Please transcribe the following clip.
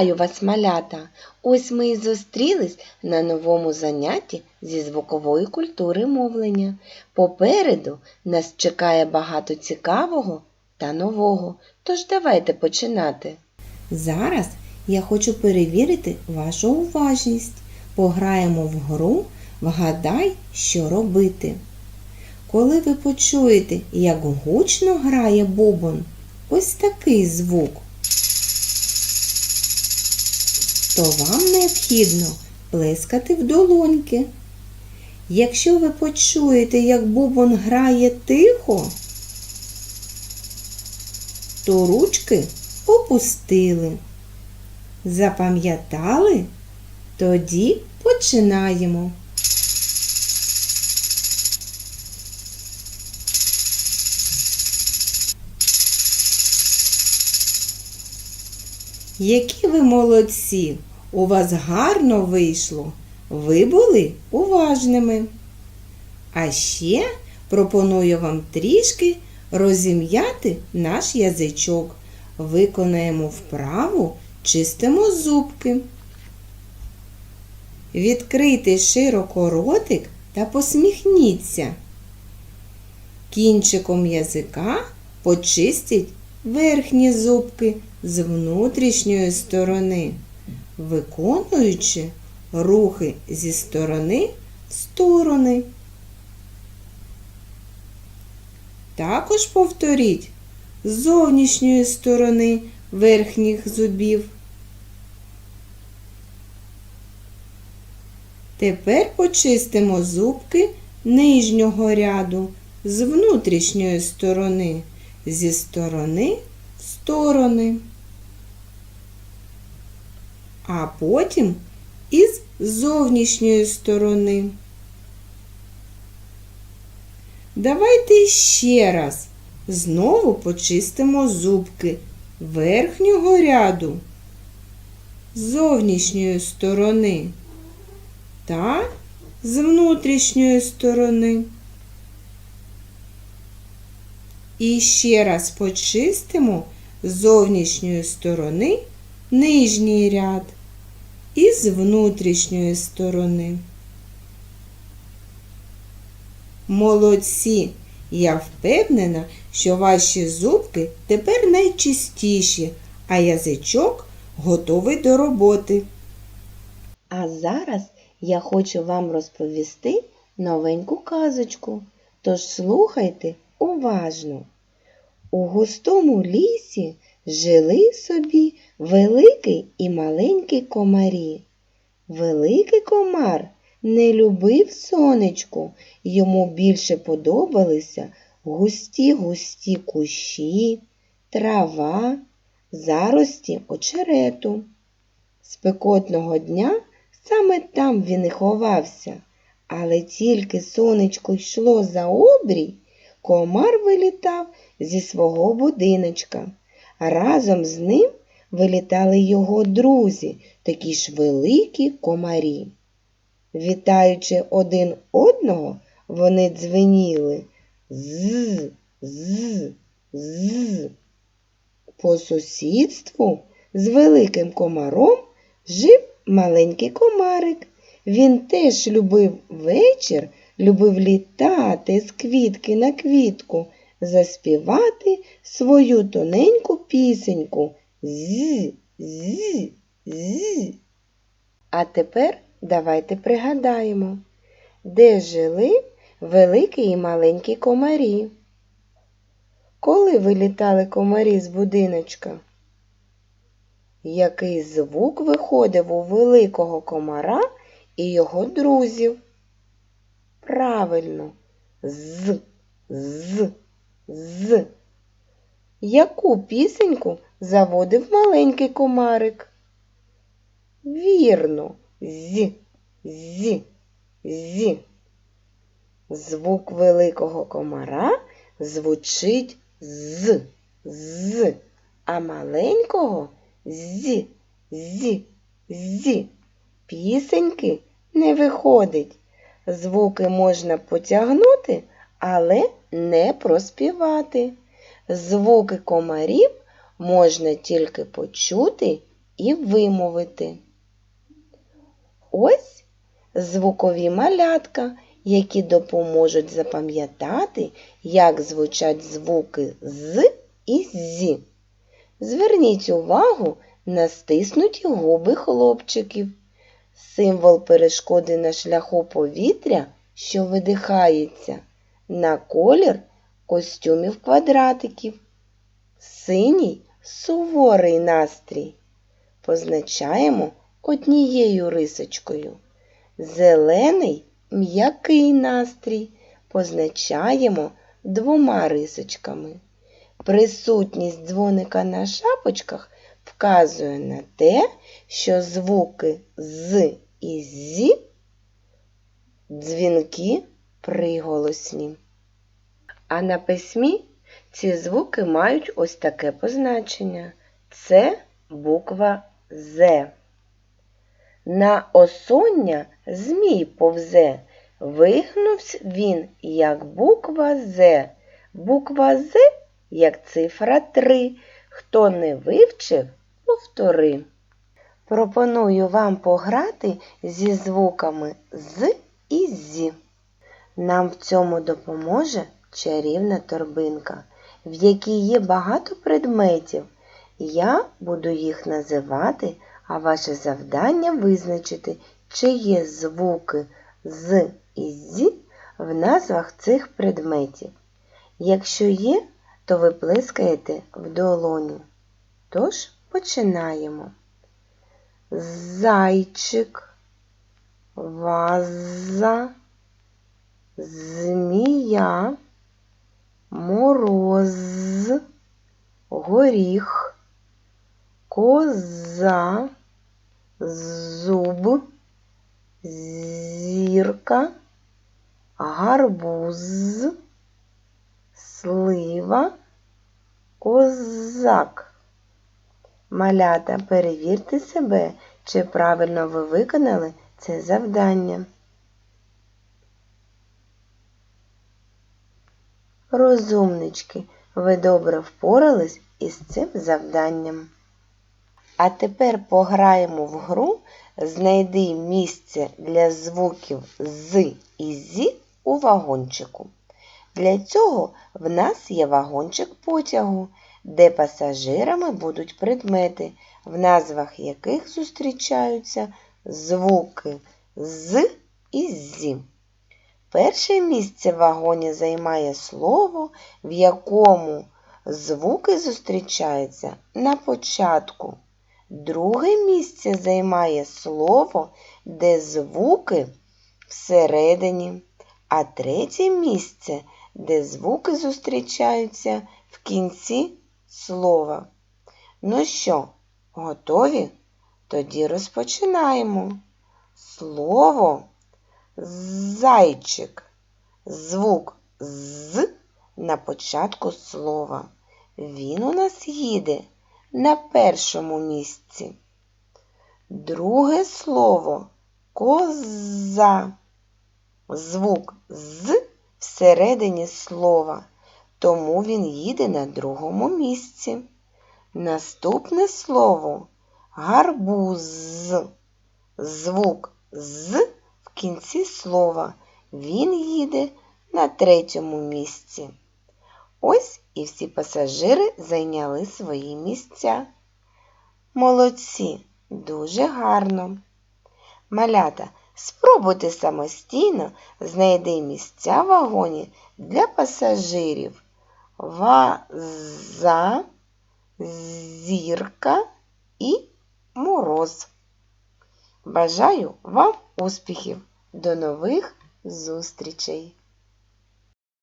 Вітаю вас, малята! Ось ми і зустрілись на новому занятті зі звукової культури мовлення. Попереду нас чекає багато цікавого та нового. Тож давайте починати. Зараз я хочу перевірити вашу уважність. Пограємо в гру Вгадай, що робити. Коли ви почуєте, як гучно грає бубон, ось такий звук, то вам необхідно плескати в долоньки. Якщо ви почуєте, як бубон грає тихо, то ручки опустили. Запам'ятали? Тоді починаємо. Які ви молодці! У вас гарно вийшло. Ви були уважними. А ще пропоную вам трішки розім'яти наш язичок. Виконаємо вправу, чистимо зубки. Відкрийте широко ротик та посміхніться. Кінчиком язика почистіть верхні зубки з внутрішньої сторони, виконуючи рухи зі сторони в сторони. Також повторіть з зовнішньої сторони верхніх зубів. Тепер почистимо зубки нижнього ряду з внутрішньої сторони, зі сторони в сторони. А потім із зовнішньої сторони. Давайте ще раз знову почистимо зубки верхнього ряду з зовнішньої сторони та з внутрішньої сторони. І ще раз почистимо з зовнішньої сторони нижній ряд і з внутрішньої сторони. Молодці! Я впевнена, що ваші зубки тепер найчистіші, а язичок готовий до роботи. А зараз я хочу вам розповісти новеньку казочку. Тож слухайте уважно. У густому лісі жили собі великий і маленький комарі. Великий комар не любив сонечку, йому більше подобалися густі густі кущі, трава, зарості очерету. Спекотного дня саме там він і ховався, але тільки сонечко йшло за обрій, комар вилітав зі свого будиночка. Разом з ним вилітали його друзі, такі ж великі комарі. Вітаючи один одного, вони дзвеніли з, з, з. По сусідству з великим комаром жив маленький комарик. Він теж любив вечір, любив літати з квітки на квітку, заспівати свою тоненьку пісеньку з, з, з. А тепер давайте пригадаємо, де жили великі і маленькі комарі. Коли вилітали комарі з будиночка? Який звук виходив у великого комара і його друзів? Правильно, з, з, з. Яку пісеньку заводив маленький комарик? Вірно, з, з, з. Звук великого комара звучить з, з, а маленького з, з, з. Пісеньки не виходить. Звуки можна потягнути, але не проспівати. Звуки комарів можна тільки почути і вимовити. Ось звукові малятка, які допоможуть запам'ятати, як звучать звуки з і зі. Зверніть увагу на стиснуті губи хлопчиків. Символ перешкоди на шляху повітря, що видихається, на колір костюмів квадратиків. Синій суворий настрій. Позначаємо однією рисочкою. Зелений м'який настрій позначаємо двома рисочками. Присутність дзвоника на шапочках вказує на те, що звуки з і зі дзвінки приголосні. А на письмі ці звуки мають ось таке позначення. Це буква З. На осоння змій повзе, вигнувся він, як буква З. Буква З, як цифра 3. Хто не вивчив, повтори. Пропоную вам пограти зі звуками з і зі. Нам в цьому допоможе чарівна торбинка, в якій є багато предметів. Я буду їх називати, а ваше завдання визначити, чи є звуки з і зі в назвах цих предметів. Якщо є, то ви плескаєте в долоню. Тож починаємо. Зайчик, ваза, змія, мороз, горіх, коза, зуб, зірка, гарбуз, слива, козак. Малята, перевірте себе, чи правильно ви виконали це завдання. Розумнички, ви добре впорались із цим завданням. А тепер пограємо в гру Знайди місце для звуків з і зі у вагончику. Для цього в нас є вагончик потягу, де пасажирами будуть предмети, в назвах яких зустрічаються звуки з і зі. Перше місце в вагоні займає слово, в якому звуки зустрічаються на початку. Друге місце займає слово, де звуки всередині, а третє місце, де звуки зустрічаються в кінці слова. Ну що, готові? Тоді розпочинаємо. Слово зайчик. Звук з на початку слова. Він у нас їде на першому місці. Друге слово коза. Звук з всередині слова, тому він їде на другому місці. Наступне слово гарбуз. Звук з кінці слова. Він їде на третьому місці. Ось і всі пасажири зайняли свої місця. Молодці, дуже гарно. Малята, спробуйте самостійно знайти місця в вагоні для пасажирів. Ваза, зірка і мороз. Бажаю вам успіхів! До нових зустрічей!